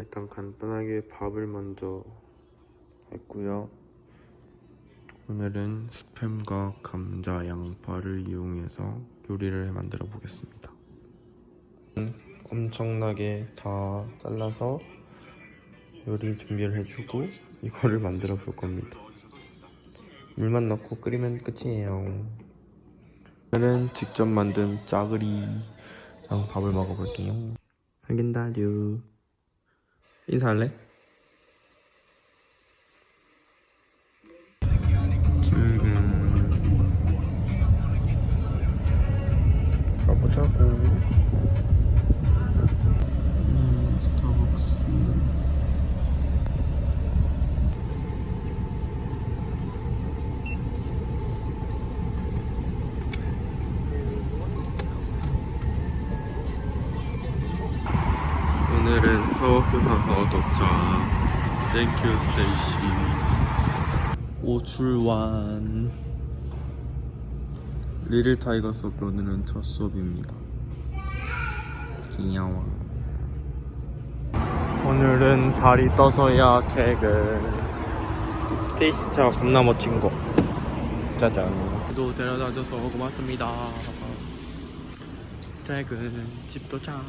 일단 간단하게 밥을 먼저 했고요. 오늘은 스팸과 감자, 양파를 이용해서 요리를 만들어 보겠습니다. 엄청나게 다 잘라서 요리 준비를 해주고 이거를 만들어 볼 겁니다. 물만 넣고 끓이면 끝이에요. 오늘은 직접 만든 짜글이랑 밥을 먹어볼게요. 하긴다듀 인사할래? 출근 가보자고 오늘은 스타벅스 사서 도착. 땡큐 스테이시 오출완 리를 타이거 수업 오늘은 첫 수업입니다. 귀여워. 오늘은 달이 떠서야 퇴근. 스테이시 차 겁나 멋진 거. 짜잔. 또 데려다줘서 고맙습니다. 퇴근. 집 도착